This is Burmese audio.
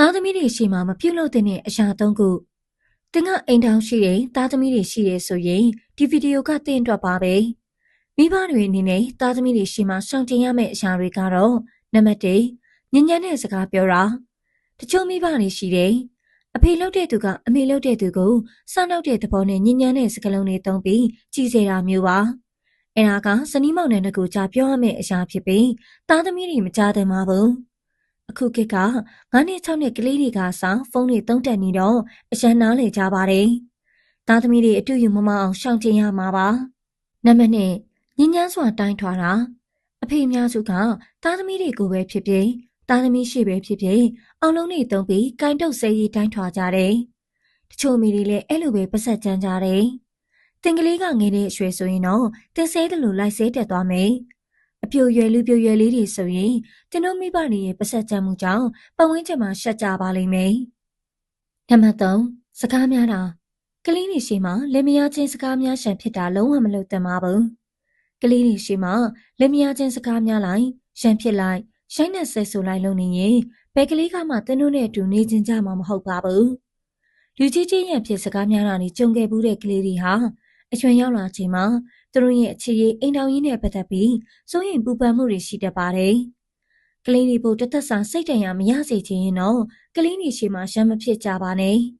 သားသမီးတွေရှိမှမပြုတ်လို့တဲ့အရာသုံးခုတင်ကအိမ်ထောင်ရှိတယ်သားသမီးတွေရှိတယ်ဆိုရင်ဒီဗီဒီယိုကတင်အတွက်ပါပဲမိဘတွေအနေနဲ့သားသမီးတွေရှိမှရှောင်ကျဉ်ရမယ့်အရာတွေကတော့နံပါတ်1ညဉ့်ညံ့တဲ့စကားပြောတာတချို့မိဘတွေရှိတယ်အဖေလုပ်တဲ့သူကအမေလုပ်တဲ့သူကိုစနောက်တဲ့သဘောနဲ့ညဉ့်ညံ့တဲ့စကားလုံးတွေသုံးပြီးကြည်စေတာမျိုးပါအဲဒါကဇနီးမောင်နှံတကူကြပြောရမယ့်အရာဖြစ်ပြီးသားသမီးတွေမကြားသင့်ပါဘူး အခုခေတ်က9နှစ်6နှစ်ကလေးတွေကစဖုန်းတွေသုံးတက်နေတော့အရန်နားလေကြပါတယ်သားသမီးတွေအတူယူမမအောင်ရှောင်ကျဉ်ရမှာပါနံပါတ်1ညဉ့်ညမ်းစွာတိုင်းထွာတာအဖေအများစုကသားသမီးတွေကိုပဲဖြစ်ဖြစ်သားသမီးရှိပဲဖြစ်ဖြစ်အောင်လုံးတွေသုံးပြီးကင်တုတ်ဆဲရေးတိုင်းထွာကြတယ်တချို့မိတွေလည်းအဲ့လိုပဲပတ်ဆက်ကြမ်းကြတယ်တင်ကလေးကငယ်တဲ့အရွယ်ဆိုရင်တော့တင်ဆဲတယ်လို့လိုက်ဆဲတက်သွားမယ် အပြိုရွယ်လူပြိုရွယ်လေးတွေဆိုရင်တင်တို့မိဘတွေရဲ့ပတ်ဆက်ကြမ်းမှုကြောင့်ပတ်ဝန်းကျင်မှာရှက်ကြပါလိမ့်မယ်နံပါတ်3စကားများတာကလေးတွေရှိမှလက်မယားချင်းစကားများရှံဖြစ်တာလုံးဝမလုပ်သင့်ပါဘူးကလေးတွေရှိမှလက်မယားချင်းစကားများလိုက်ရှံဖြစ်လိုက်ရိုက်နဲ့ဆဲဆိုလိုက်လုပ်နေရင်ဘယ်ကလေးကမှတင်းတို့နဲ့အတူနေကျင်ကြမှာမဟုတ်ပါဘူးလူကြီးချင်းရဲ့ဖြစ်စကားများတာနေကြုံခဲ့ဘူးတဲ့ကလေးတွေဟာ အရွယ်ရောက်လာချိန်မှာသူတို့ရဲ့အခြေရေးအိမ်တော်ကြီးနဲ့ပတ်သက်ပြီးစိုးရင်ပူပန်မှုတွေရှိတတ်ပါတယ်ကလေးတွေဖို့တသက်စာစိတ်တန်ရမရစေချင်ရင်တော့ကလေးတွေရှိမှရမ်းမဖြစ်ကြပါနဲ့။